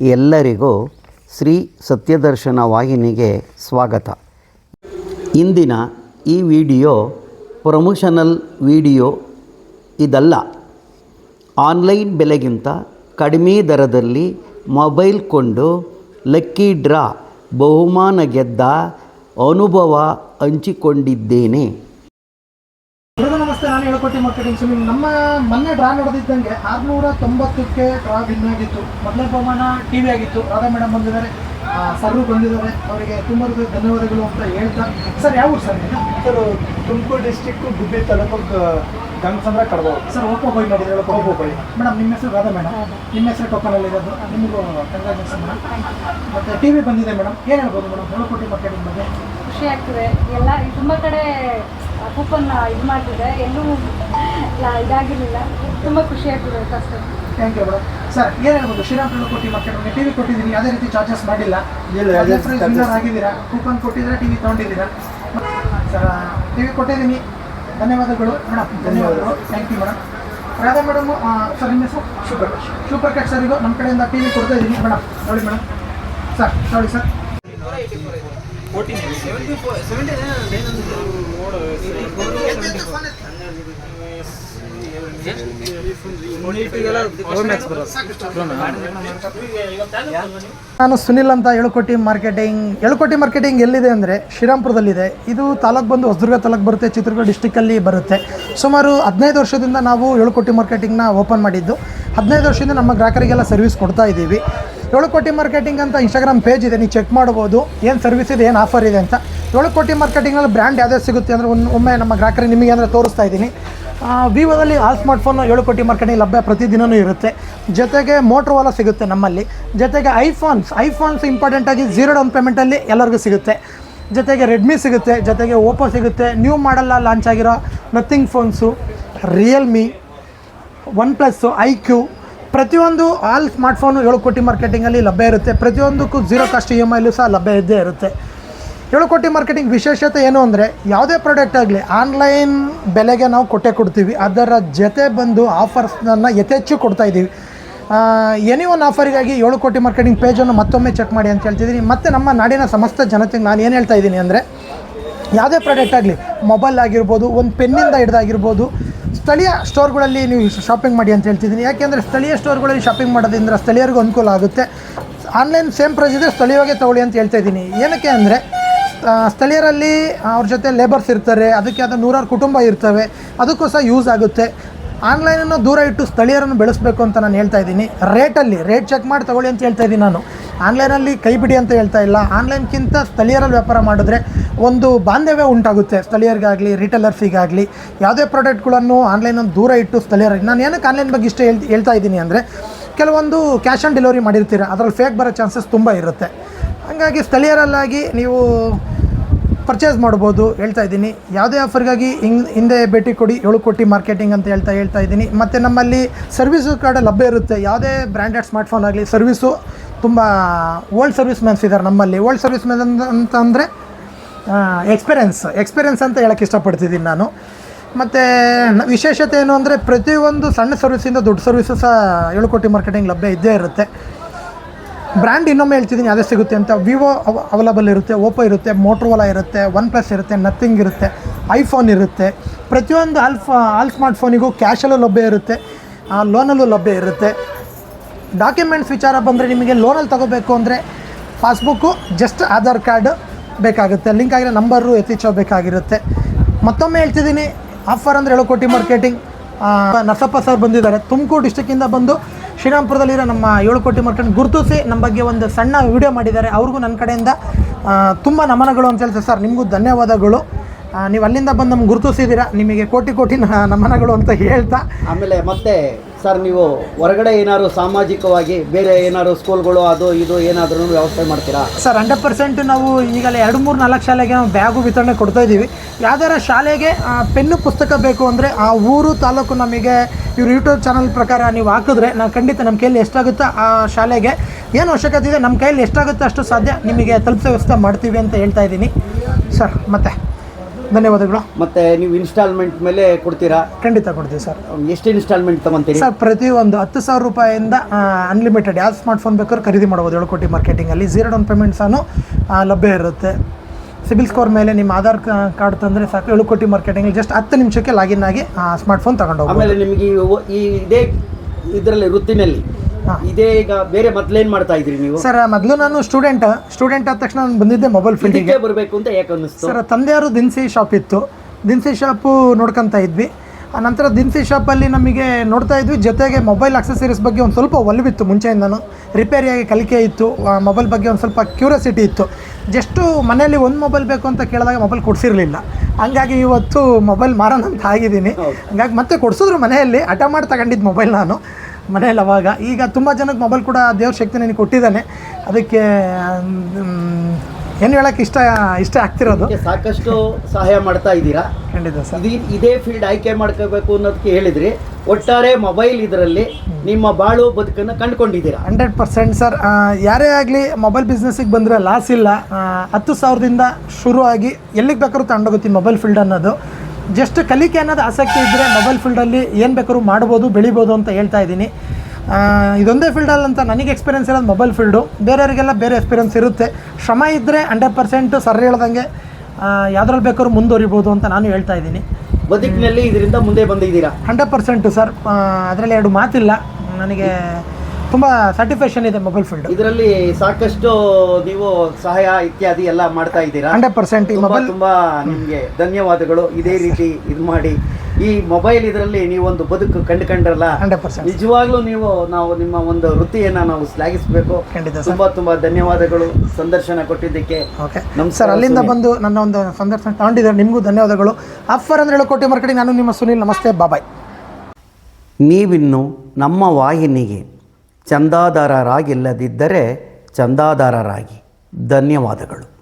ಎಲ್ಲರಿಗೂ ಶ್ರೀ ಸತ್ಯದರ್ಶನ ವಾಹಿನಿಗೆ ಸ್ವಾಗತ. ಇಂದಿನ ಈ ವಿಡಿಯೋ ಪ್ರಮೋಷನಲ್ ವಿಡಿಯೋ ಇದಲ್ಲ. ಆನ್ಲೈನ್ ಬೆಲೆಗಿಂತ ಕಡಿಮೆ ದರದಲ್ಲಿ ಮೊಬೈಲ್ ಕೊಂಡು ಲಕ್ಕಿ ಡ್ರಾ ಬಹುಮಾನ ಗೆದ್ದ ಅನುಭವ ಹಂಚಿಕೊಂಡಿದ್ದೇನೆ. ನಮಸ್ತೆ ನಾನು ಹೇಳ್ಕೊಟ್ಟಿ ಮಾರ್ಕೆಟಿಂಗ್ ಸುನಿಲ್ ನಮ್ಮ ಮೊನ್ನೆ ಡ್ರಾ ನಡೆದಿದ್ದಂಗೆ ಆರ್ನೂರ ತೊಂಬತ್ತಕ್ಕೆ ಡ್ರಾ ವಿನ್ ಆಗಿತ್ತು. ಮೊದಲನೇ ಬಹುಮಾನ ಟಿ ವಿ ಆಗಿತ್ತು. ರಾಧಾ ಮೇಡಮ್ ಬಂದಿದ್ದಾರೆ. ಸರ್ರು ಬಂದಿದ್ದಾರೆ. ಅವರಿಗೆ ತುಂಬ ಧನ್ಯವಾದಗಳು ಅಂತ ಹೇಳ್ತಾ. ಸರ್ ಯಾವ ಊರು sir sir Tumakuru district Gubbi taluk Gangasandra Kadaba sir Oppo buy ಮಾಡಿದ್ರೆ ಓಪೋ ಬೈ ಮೇಡಮ್ ನಿಮ್ಮ ಹೆಸರು ರಾಧಾ ಮೇಡಮ್ ನಿಮ್ಮ ಹೆಸರು ಟೋಕನಲ್ಲಿ ಇರೋದು. ನಿಮಗೂ ಕಂಗ್ರಾಚುಲೇಷನ್ ಮೇಡಮ್ ಮತ್ತು ಟಿ ವಿ ಬಂದಿದೆ ಮೇಡಮ್ ಏನು ಹೇಳ್ಬೋದು ಮೇಡಮ್ ಹೇಳ್ಕೊಟ್ಟಿ ಮಾರ್ಕೆಟಿಂಗ್ ಬಗ್ಗೆ. ಖುಷಿ ಆಗ್ತದೆ. ಎಲ್ಲ ತುಂಬ ಕಡೆ ಕೂಪನ್ ಇದು ಮಾಡ್ತಿದೆ ಎಲ್ಲೂ ಇಲ್ಲ ಇದಾಗಿರ್ಲಿಲ್ಲ. ತುಂಬ ಖುಷಿ ಆಗ್ತದೆ first thank you madam sir ಏನು ಹೇಳ್ಬೋದು ಶ್ರೀರಾಮ್ ಕೊಟ್ಟಿ ಮಕ್ಕಳಿಗೆ ಟಿ ವಿ ಕೊಟ್ಟಿದ್ದೀನಿ. ಯಾವುದೇ ರೀತಿ ಚಾರ್ಜಸ್ ಮಾಡಿಲ್ಲ. ವಿನ್ನರ್ ಆಗಿದ್ದೀರಾ? ಕೂಪನ್ ಕೊಟ್ಟಿದ್ದೀರಾ ಟಿವಿ ತೊಗೊಂಡಿದ್ದೀರಾ? ಸರ್ ಟಿ ವಿ ಕೊಟ್ಟಿದ್ದೀನಿ. ಧನ್ಯವಾದಗಳು ಮೇಡಮ್ ಧನ್ಯವಾದಗಳು. Thank you madam Radha madam sir ನಿಮ್ಮ ಹೆಸರು? ಸೂಪರ್ ಕಟ್ ಸರಿಗೂ ನಮ್ಮ ಕಡೆಯಿಂದ ಟಿವಿ ಕೊಡ್ತಾ ಇದ್ದೀನಿ. ಮೇಡಮ್ ನೋಡಿ ಮೇಡಮ್ ಸರ್ ನೋಡಿ ಸರ್ ನಾನು ಸುನಿಲ್ ಅಂತ ಎಳುಕೋಟಿ ಮಾರ್ಕೆಟಿಂಗ್ ಎಳುಕೋಟಿ ಮಾರ್ಕೆಟಿಂಗ್ ಎಲ್ಲಿದೆ ಅಂದರೆ ಶ್ರೀರಾಮ್ಪುರದಲ್ಲಿದೆ. ಇದು ತಾಲೂಕು ಬಂದು ಹೊಸದುರ್ಗ ತಾಲೂಕು ಬರುತ್ತೆ ಚಿತ್ರದುರ್ಗ ಡಿಸ್ಟಿಕ್ಕಲ್ಲಿ ಬರುತ್ತೆ. ಸುಮಾರು ಹದಿನೈದು ವರ್ಷದಿಂದ ನಾವು ಎಳುಕೋಟಿ ಮಾರ್ಕೆಟಿಂಗ್ನ ಓಪನ್ ಮಾಡಿದ್ದು. ಹದಿನೈದು ವರ್ಷದಿಂದ ನಮ್ಮ ಗ್ರಾಹಕರಿಗೆಲ್ಲ ಸರ್ವಿಸ್ ಕೊಡ್ತಾ ಇದ್ದೀವಿ. ಏಳುಕೋಟಿ ಮಾರ್ಕೆಟಿಂಗ್ ಅಂತ ಇನ್ಸ್ಟಾಗ್ರಾಮ್ ಪೇಜ್ ಇದೆ, ನೀವು ಚೆಕ್ ಮಾಡ್ಬೋದು. ಏನು ಸರ್ವಿಸ್ ಇದೆ, ಏನು ಆಫರ್ ಇದೆ ಅಂತ. ಏಳು ಕೋಟಿ ಮಾರ್ಕೆಟಿಂಗಲ್ಲಿ ಬ್ರ್ಯಾಂಡ್ ಯಾವುದೇ ಸಿಗುತ್ತೆ ಅಂದರೆ ಒಂದು ಒಮ್ಮೆ ನಮ್ಮ ಗ್ರಾಹಕರಿಗೆ ನಿಮಗೆ ಅಂದರೆ ತೋರಿಸ್ತಾ ಇದ್ದೀನಿ. ವಿವೋದಲ್ಲಿ ಸ್ಮಾರ್ಟ್ ಫೋನ್ ಏಳು ಕೋಟಿ ಮಾರ್ಕೆಟಿಂಗ್ ಲಭ್ಯ ಪ್ರತಿದಿನವೂ ಇರುತ್ತೆ. ಜೊತೆಗೆ ಮೋಟ್ರೋವಾಲ ಸಿಗುತ್ತೆ ನಮ್ಮಲ್ಲಿ. ಜೊತೆಗೆ ಐಫೋನ್ಸ್ ಐಫೋನ್ಸ್ ಇಂಪಾರ್ಟೆಂಟಾಗಿ ಝೀರೋ ಡೌನ್ ಪೇಮೆಂಟಲ್ಲಿ ಎಲ್ಲರಿಗೂ ಸಿಗುತ್ತೆ. ಜೊತೆಗೆ ರೆಡ್ಮಿ ಸಿಗುತ್ತೆ, ಜೊತೆಗೆ ಓಪೋ ಸಿಗುತ್ತೆ. ನ್ಯೂ ಮಾಡಲ್ಲ ಲಾಂಚ್ ಆಗಿರೋ nothing phones Realme one plus iQOO ಪ್ರತಿಯೊಂದು ಆಲ್ ಸ್ಮಾರ್ಟ್ಫೋನು ಏಳು ಕೋಟಿ ಮಾರ್ಕೆಟಿಂಗಲ್ಲಿ ಲಭ್ಯ ಇರುತ್ತೆ. ಪ್ರತಿಯೊಂದಕ್ಕೂ ಝೀರೋ ಕಾಸ್ಟ್ ಇ ಎಂ ಐಲು ಸಹ ಲಭ್ಯ ಇದ್ದೇ ಇರುತ್ತೆ. ಏಳು ಕೋಟಿ ಮಾರ್ಕೆಟಿಂಗ್ ವಿಶೇಷತೆ ಏನು ಅಂದರೆ, ಯಾವುದೇ ಪ್ರಾಡಕ್ಟ್ ಆಗಲಿ ಆನ್ಲೈನ್ ಬೆಲೆಗೆ ನಾವು ಕೊಟ್ಟೆ ಕೊಡ್ತೀವಿ. ಅದರ ಜೊತೆ ಬಂದು ಆಫರ್ಸ್ನ ಕೊಡ್ತಾ ಇದ್ದೀವಿ. ಎನಿ ಒನ್ ಆಫರಿಗಾಗಿ ಏಳು ಕೋಟಿ ಮಾರ್ಕೆಟಿಂಗ್ ಪೇಜನ್ನು ಮತ್ತೊಮ್ಮೆ ಚೆಕ್ ಮಾಡಿ ಅಂತ ಹೇಳ್ತಿದ್ದೀನಿ. ಮತ್ತು ನಮ್ಮ ನಾಡಿನ ಸಮಸ್ತ ಜನತೆಗೆ ನಾನು ಏನು ಹೇಳ್ತಾ ಇದ್ದೀನಿ ಅಂದರೆ, ಯಾವುದೇ ಪ್ರಾಡಕ್ಟ್ ಆಗಲಿ ಮೊಬೈಲ್ ಆಗಿರ್ಬೋದು, ಒಂದು ಪೆನ್ನಿಂದ ಹಿಡ್ದಾಗಿರ್ಬೋದು ಸ್ಥಳೀಯ ಸ್ಟೋರ್ಗಳಲ್ಲಿ ನೀವು ಶಾಪಿಂಗ್ ಮಾಡಿ ಅಂತ ಹೇಳ್ತಿದ್ದೀನಿ. ಯಾಕೆಂದರೆ ಸ್ಥಳೀಯ ಸ್ಟೋರ್ಗಳಲ್ಲಿ ಶಾಪಿಂಗ್ ಮಾಡೋದ್ರಿಂದ ಸ್ಥಳೀಯರಿಗೂ ಅನುಕೂಲ ಆಗುತ್ತೆ. ಆನ್ಲೈನ್ ಸೇಮ್ ಪ್ರೈಸ್ ಇದೆ ಸ್ಥಳೀಯವಾಗೇ ತಗೊಳ್ಳಿ ಅಂತ ಹೇಳ್ತಾ ಇದ್ದೀನಿ. ಏನಕ್ಕೆ ಅಂದರೆ ಸ್ಥಳೀಯರಲ್ಲಿ ಅವ್ರ ಜೊತೆ ಲೇಬರ್ಸ್ ಇರ್ತಾರೆ, ಅದಕ್ಕೆ ಆದ ನೂರಾರು ಕುಟುಂಬ ಇರ್ತವೆ ಅದಕ್ಕೂ ಸಹ ಯೂಸ್ ಆಗುತ್ತೆ ಆನ್ಲೈನನ್ನು ದೂರ ಇಟ್ಟು ಸ್ಥಳೀಯರನ್ನು ಬೆಳೆಸಬೇಕು ಅಂತ ನಾನು ಹೇಳ್ತಾ ಇದ್ದೀನಿ. ರೇಟಲ್ಲಿ ರೇಟ್ ಚೆಕ್ ಮಾಡಿ ತಗೊಳ್ಳಿ ಅಂತ ಹೇಳ್ತಾ ಇದ್ದೀನಿ ನಾನು. ಆನ್ಲೈನಲ್ಲಿ ಕೈ ಬಿಡಿ ಅಂತ ಹೇಳ್ತಾ ಇಲ್ಲ. ಆನ್ಲೈನ್ಗಿಂತ ಸ್ಥಳೀಯರಲ್ಲಿ ವ್ಯಾಪಾರ ಮಾಡಿದ್ರೆ ಒಂದು ಬಾಂಧವ್ಯ ಉಂಟಾಗುತ್ತೆ ಸ್ಥಳೀಯರಿಗಾಗಲಿ ರಿಟೇಲರ್ಸಿಗಾಗಲಿ ಯಾವುದೇ ಪ್ರಾಡಕ್ಟ್ಗಳನ್ನು ಆನ್ಲೈನಲ್ಲಿ ದೂರ ಇಟ್ಟು ಸ್ಥಳೀಯರಾಗಿ. ನಾನು ಏನಕ್ಕೆ ಆನ್ಲೈನ್ ಬಗ್ಗೆ ಇಷ್ಟ ಹೇಳ್ ಹೇಳ್ತಾ ಇದ್ದೀನಿ ಅಂದರೆ, ಕೆಲವೊಂದು ಕ್ಯಾಶ್ ಆನ್ ಡೆಲಿವರಿ ಮಾಡಿರ್ತೀರ, ಅದರಲ್ಲಿ ಫೇಕ್ ಬರೋ ಚಾನ್ಸಸ್ ತುಂಬ ಇರುತ್ತೆ. ಹಾಗಾಗಿ ಸ್ಥಳೀಯರಲ್ಲಾಗಿ ನೀವು ಪರ್ಚೇಸ್ ಮಾಡ್ಬೋದು ಹೇಳ್ತಾ ಇದ್ದೀನಿ. ಯಾವುದೇ ಆಫರ್ಗಾಗಿ ಹಿಂಗೆ, ಹಿಂದೆ ಭೇಟಿ ಕೊಡಿ, ಏಳು ಕೋಟಿ ಮಾರ್ಕೆಟಿಂಗ್ ಅಂತ ಹೇಳ್ತಾ ಹೇಳ್ತಾ ಇದ್ದೀನಿ. ಮತ್ತು ನಮ್ಮಲ್ಲಿ ಸರ್ವಿಸು ಕಾರ್ಡ್ ಲಭ್ಯ ಇರುತ್ತೆ. ಯಾವುದೇ ಬ್ರ್ಯಾಂಡೆಡ್ ಸ್ಮಾರ್ಟ್ಫೋನ್ ಆಗಲಿ ಸರ್ವಿಸು ತುಂಬ ಓಲ್ಡ್ ಸರ್ವಿಸ್ ಮ್ಯಾನ್ಸ್ ಇದ್ದಾರೆ ನಮ್ಮಲ್ಲಿ. ಓಲ್ಡ್ ಸರ್ವಿಸ್ ಮ್ಯಾನ್ ಅಂತ ಅಂದರೆ ಎಕ್ಸ್ಪೀರಿಯನ್ಸ್ ಎಕ್ಸ್ಪೀರಿಯನ್ಸ್ ಅಂತ ಹೇಳಕ್ಕೆ ಇಷ್ಟಪಡ್ತಿದ್ದೀನಿ ನಾನು. ಮತ್ತು ವಿಶೇಷತೆ ಏನು ಅಂದರೆ ಪ್ರತಿಯೊಂದು ಸಣ್ಣ ಸರ್ವಿಸಿಂದ ದೊಡ್ಡ ಸರ್ವಿಸು ಸಹ ಏಳು ಕೋಟಿ ಮಾರ್ಕೆಟಿಂಗ್ ಲಭ್ಯ ಇದ್ದೇ ಇರುತ್ತೆ. ಬ್ರ್ಯಾಂಡ್ ಇನ್ನೊಮ್ಮೆ ಹೇಳ್ತಿದ್ದೀನಿ, ಅದೇ ಸಿಗುತ್ತೆ ಅಂತ. ವಿವೋ ಅವೈಲಬಲ್ ಇರುತ್ತೆ ಓಪೋ ಇರುತ್ತೆ ಮೋಟ್ರೋಲಾ ಇರುತ್ತೆ ಒನ್ ಪ್ಲಸ್ ಇರುತ್ತೆ ನಥಿಂಗ್ ಇರುತ್ತೆ. ಐಫೋನ್ ಇರುತ್ತೆ. ಪ್ರತಿಯೊಂದು ಆಲ್ ಫ ಆಲ್ ಸ್ಮಾರ್ಟ್ಫೋನಿಗೂ ಕ್ಯಾಶಲ್ಲೂ ಲಭ್ಯ ಇರುತ್ತೆ. ಲೋನಲ್ಲೂ ಲಭ್ಯ ಇರುತ್ತೆ. ಡಾಕ್ಯುಮೆಂಟ್ಸ್ ವಿಚಾರ ಬಂದರೆ ನಿಮಗೆ ಲೋನಲ್ಲಿ ತಗೋಬೇಕು ಅಂದರೆ ಪಾಸ್ಬುಕ್ಕು ಜಸ್ಟ್ ಆಧಾರ್ ಕಾರ್ಡ್ ಬೇಕಾಗುತ್ತೆ. ಲಿಂಕ್ ಆಗಿರೋ ನಂಬರು ಬೇಕಾಗಿರುತ್ತೆ. ಮತ್ತೊಮ್ಮೆ ಹೇಳ್ತಿದ್ದೀನಿ ಆಫರ್ ಅಂದರೆ ಹೇಳೋ ಕೋಟಿ ಮಾರ್ಕೆಟಿಂಗ್ ನರಸಪ್ಪ ಸರ್ ಬಂದಿದ್ದಾರೆ. ತುಮಕೂರು ಡಿಸ್ಟಿಕ್ಕಿಂದ ಬಂದು ಶ್ರೀರಾಮ್ಪುರದಲ್ಲಿರೋ ನಮ್ಮ ಏಳು ಕೋಟಿ ಮಾರ್ಕೆಟ್ ಗುರುತಿಸಿ ನಮ್ಮ ಬಗ್ಗೆ ಒಂದು ಸಣ್ಣ ವಿಡಿಯೋ ಮಾಡಿದ್ದಾರೆ. ಅವ್ರಿಗೂ ನನ್ನ ಕಡೆಯಿಂದ ತುಂಬ ನಮನಗಳು ಅಂತ ಹೇಳ್ತಾರೆ ಸರ್ ನಿಮಗೂ ಧನ್ಯವಾದಗಳು. ನೀವು ಅಲ್ಲಿಂದ ಬಂದು ನಮ್ಗೆ ಗುರುತಿಸಿದ್ದೀರಾ ನಿಮಗೆ ಕೋಟಿ ಕೋಟಿ ನಮನಗಳು ಅಂತ ಹೇಳ್ತಾ. ಆಮೇಲೆ ಮತ್ತೆ ಸರ್ ನೀವು ಹೊರಗಡೆ ಏನಾದ್ರು ಸಾಮಾಜಿಕವಾಗಿ ಬೇರೆ ಏನಾದ್ರು ಸ್ಕೂಲ್ಗಳು ಅದು ಇದು ಏನಾದ್ರೂ ವ್ಯವಸ್ಥೆ ಮಾಡ್ತೀರಾ? ಸರ್ ಹಂಡ್ರೆಡ್ ಪರ್ಸೆಂಟ್ ನಾವು ಈಗಲೇ ಎರಡು ಮೂರು ನಾಲ್ಕು ಶಾಲೆಗೆ ನಾವು ಬ್ಯಾಗು ವಿತರಣೆ ಕೊಡ್ತಾ ಇದ್ದೀವಿ. ಯಾವ್ದಾರ ಶಾಲೆಗೆ ಪೆನ್ನು ಪುಸ್ತಕ ಬೇಕು ಅಂದರೆ ಆ ಊರು ತಾಲೂಕು ನಮಗೆ ಇವ್ರ ಯೂಟ್ಯೂಬ್ ಚಾನಲ್ ಪ್ರಕಾರ ನೀವು ಹಾಕಿದ್ರೆ ನಾವು ಖಂಡಿತ ನಮ್ಮ ಕೈಯಲ್ಲಿ ಎಷ್ಟಾಗುತ್ತೋ ಆ ಶಾಲೆಗೆ? ಏನು ಅವಶ್ಯಕತೆ ಇದೆ? ನಮ್ಮ ಕೈಯಲ್ಲಿ ಎಷ್ಟಾಗುತ್ತೋ ಅಷ್ಟು ಸಾಧ್ಯ ನಿಮಗೆ ತಲುಪಿಸೋ ವ್ಯವಸ್ಥೆ ಮಾಡ್ತೀವಿ ಅಂತ ಹೇಳ್ತಾ ಇದ್ದೀನಿ. ಸರ್ ಮತ್ತೆ? ಧನ್ಯವಾದಗಳು. ಮತ್ತೆ ನೀವು ಇನ್ಸ್ಟಾಲ್ಮೆಂಟ್ ಮೇಲೆ ಕೊಡ್ತೀರಾ? ಖಂಡಿತ ಕೊಡ್ತೀವಿ ಸರ್. ಎಷ್ಟು ಇನ್ಸ್ಟಾಲ್ಮೆಂಟ್ ತಗೊಂತೀರಿ? ಸರ್ ಪ್ರತಿಯೊಂದು ಹತ್ತು ಸಾವಿರ ರೂಪಾಯಿಂದ ಅನ್ಲಿಮಿಟೆಡ್ ಯಾವ ಸ್ಮಾರ್ಟ್ಫೋನ್ ಬೇಕಾದ್ರೂ ಖರೀದಿ ಮಾಡ್ಬೋದು. ಏಳು ಕೋಟಿ ಮಾರ್ಕೆಟಿಂಗಲ್ಲಿ ಝೀರೋ ಡೌನ್ ಪೇಮೆಂಟ್ಸನ್ನು ಲಭ್ಯ ಇರುತ್ತೆ. ಸಿಬಿಲ್ ಸ್ಕೋರ್ ಮೇಲೆ ನಿಮ್ಮ ಆಧಾರ್ ಕಾರ್ಡ್ ತಂದರೆ ಸಾಕು. ಏಳು ಕೋಟಿ ಮಾರ್ಕೆಟಿಂಗ್ ಜಸ್ಟ್ ಹತ್ತು ನಿಮಿಷಕ್ಕೆ ಲಾಗಿನ್ ಆಗಿ ಸ್ಮಾರ್ಟ್ಫೋನ್ ತಗೊಂಡು ಆಮೇಲೆ ನಿಮಗೆ ಈ ಇದೇ ಇದರಲ್ಲಿ ವೃತ್ತಿನಲ್ಲಿ. ಇದೇ ಈಗ ಬೇರೆ ಮೊದ್ಲೇನ್ ಮಾಡ್ತಾ ಇದ್ರಿ ನೀವು? ಸರ್ ಮೊದಲು ನಾನು ಸ್ಟೂಡೆಂಟ್ ಸ್ಟೂಡೆಂಟ್ ಆದ ತಕ್ಷಣ ನಾನು ಬಂದಿದ್ದೆ ಮೊಬೈಲ್ ಫೀಲ್ಡಿಗೆ. ಇದಕ್ಕೆ ಬರಬೇಕು ಅಂತ ಯಾಕೆ ಅನ್ನಿಸ್ತು? ಸರ್ ತಂದೆಯವರು ದಿನಸಿ ಶಾಪ್ ಇತ್ತು. ದಿನಸಿ ಶಾಪು ನೋಡ್ಕೊಂತ ಇದ್ವಿ. ಆ ನಂತರ ದಿನಸಿ ಶಾಪಲ್ಲಿ ನಮಗೆ ನೋಡ್ತಾ ಇದ್ವಿ ಜೊತೆಗೆ ಮೊಬೈಲ್ ಅಕ್ಸೆಸರೀಸ್ ಬಗ್ಗೆ ಒಂದು ಸ್ವಲ್ಪ ಒಲವಿತ್ತು ಮುಂಚೆಯಿಂದನೂ. ರಿಪೇರಿಯಾಗಿ ಕಲಿಕೆ ಇತ್ತು ಮೊಬೈಲ್ ಬಗ್ಗೆ ಒಂದು ಸ್ವಲ್ಪ ಕ್ಯೂರಿಯಾಸಿಟಿ ಇತ್ತು. ಜಸ್ಟು ಮನೆಯಲ್ಲಿ ಒಂದು ಮೊಬೈಲ್ ಬೇಕು ಅಂತ ಕೇಳಿದಾಗ ಮೊಬೈಲ್ ಕೊಡಿಸಿರಲಿಲ್ಲ. ಹಂಗಾಗಿ ಇವತ್ತು ಮೊಬೈಲ್ ಮಾರೋಣ ಅಂತ ಆಗಿದ್ದೀನಿ. ಹಂಗಾಗಿ ಮತ್ತೆ ಕೊಡಿಸಿದ್ರು ಮನೆಯಲ್ಲಿ ಹಠ ಮಾಡಿ ತಗೊಂಡಿದ್ದು ಮೊಬೈಲ್ ನಾನು. ಮನೆಯಲ್ಲಿ ಅವಾಗ. ಈಗ ತುಂಬ ಜನಕ್ಕೆ ಮೊಬೈಲ್ ಕೂಡ ದೇವ್ರ ಶಕ್ತಿ ನನಗೆ ಕೊಟ್ಟಿದ್ದಾನೆ. ಅದಕ್ಕೆ ಏನು ಹೇಳಕ್ಕೆ ಇಷ್ಟ ಇಷ್ಟ ಆಗ್ತಿರೋದು? ಸಾಕಷ್ಟು ಸಹಾಯ ಮಾಡ್ತಾ ಇದ್ದೀರಾ? ಖಂಡಿತ ಸರ್. ಇದು ಫೀಲ್ಡ್ ಆಯ್ಕೆ ಮಾಡ್ಕೋಬೇಕು ಅನ್ನೋದಕ್ಕೆ ಹೇಳಿದ್ರಿ. ಒಟ್ಟಾರೆ ಮೊಬೈಲ್ ಇದರಲ್ಲಿ ನಿಮ್ಮ ಬಾಳು ಬದುಕನ್ನು ಕಂಡುಕೊಂಡಿದ್ದೀರಾ? Hundred percent sir. ಯಾರೇ ಆಗಲಿ ಮೊಬೈಲ್ ಬಿಸ್ನೆಸ್ಸಿಗೆ ಬಂದರೆ ಲಾಸ್ ಇಲ್ಲ. ಹತ್ತು ಸಾವಿರದಿಂದ ಶುರುವಾಗಿ ಎಲ್ಲಿಗೆ ಬೇಕಾದ್ರೂ ತಗೊಂಡೋಗುತ್ತೀನಿ ಮೊಬೈಲ್ ಫೀಲ್ಡ್ ಅನ್ನೋದು. ಜಸ್ಟ್ ಕಲಿಕೆ ಅನ್ನೋದು ಆಸಕ್ತಿ ಇದ್ದರೆ ಮೊಬೈಲ್ ಫೀಲ್ಡಲ್ಲಿ ಏನು ಬೇಕಾದ್ರೂ ಮಾಡ್ಬೋದು ಬೆಳಿಬೋದು ಅಂತ ಹೇಳ್ತಾ ಇದ್ದೀನಿ. ಇದೊಂದೇ ಫೀಲ್ಡಲ್ಲಿ ಅಂತ ನನಗೆ ಎಕ್ಸ್ಪೀರಿಯನ್ಸ್ ಇರೋದು ಮೊಬೈಲ್ ಫೀಲ್ಡು ಬೇರೆಯವರಿಗೆಲ್ಲ ಬೇರೆ ಎಕ್ಸ್ಪೀರಿಯನ್ಸ್ ಇರುತ್ತೆ. ಶ್ರಮ ಇದ್ದರೆ ಹಂಡ್ರೆಡ್ ಪರ್ಸೆಂಟ್ ಸರ್ ಹೇಳ್ದಂಗೆ ಯಾವ್ದ್ರಲ್ಲಿ ಬೇಕಾದ್ರೂ ಮುಂದುವರಿಬೋದು ಅಂತ ನಾನು ಹೇಳ್ತಾ ಇದ್ದೀನಿ. ಬದುಕಿನಲ್ಲಿ ಇದರಿಂದ ಮುಂದೆ ಬಂದಿದ್ದೀರಾ? Hundred percent sir. ಅದರಲ್ಲಿ ಎರಡು ಮಾತಿಲ್ಲ. ನನಗೆ ತುಂಬ ಸ್ಯಾಟಿಸ್ಫ್ಯಾಕ್ಷನ್ ಇದೆ ಮೊಬೈಲ್ ಫೀಲ್ಡ್ ಇದರಲ್ಲಿ ಸಾಕಷ್ಟು ನೀವು ಸಹಾಯ ಇತ್ಯಾದಿ ಎಲ್ಲ ಮಾಡ್ತಾ ಇದ್ದೀರಾ? ಹಂಡ್ರೆಡ್ ಪರ್ಸೆಂಟ್ ಈ ತುಂಬಾ ಮೊಬೈಲ್ ತುಂಬಾ ನಿಮ್ಗೆ ಧನ್ಯವಾದಗಳು. ಇದೇ ರೀತಿ ಇದು ಮಾಡಿ. ಈ ಮೊಬೈಲ್ ಇದರಲ್ಲಿ ನೀವೊಂದು ಬದುಕು ಕಂಡುಕೊಂಡ್ರಲ್ಲ ಹಂಡ್ರೆಡ್ ಪರ್ಸೆಂಟ್. ನಿಜವಾಗ್ಲೂ ನೀವು ನಾವು ನಿಮ್ಮ ಒಂದು ವೃತ್ತಿಯನ್ನ ನಾವು ಶ್ಲಾಘಿಸಬೇಕು. ಖಂಡಿತ ಸರ್. ತುಂಬಾ ತುಂಬಾ ಧನ್ಯವಾದಗಳು ಸಂದರ್ಶನ ಕೊಟ್ಟಿದ್ದಕ್ಕೆ. ಓಕೆ ನಮಸ್ಕಾರ ಸರ್ ಅಲ್ಲಿಂದ ಬಂದು ನನ್ನ ಒಂದು ಸಂದರ್ಶನ ತಗೊಂಡಿದ್ದಾರೆ. ನಿಮಗೂ ಧನ್ಯವಾದಗಳು. ಆಫರ್ ಅಂದ್ರೆ ಹೇಳೋ ಕೋಟಿ ಮಾರ್ಕೆಟಿಂಗ್ ನಾನು ನಿಮ್ಮ ಸುನಿಲ್. ನಮಸ್ತೆ. ಬಾಬಾಯ್ ನೀವಿನ್ನು ನಮ್ಮ ವಾಹಿನಿಗೆ ಚಂದಾದಾರರಾಗಿಲ್ಲದಿದ್ದರೆ ಚಂದಾದಾರರಾಗಿ ಧನ್ಯವಾದಗಳು.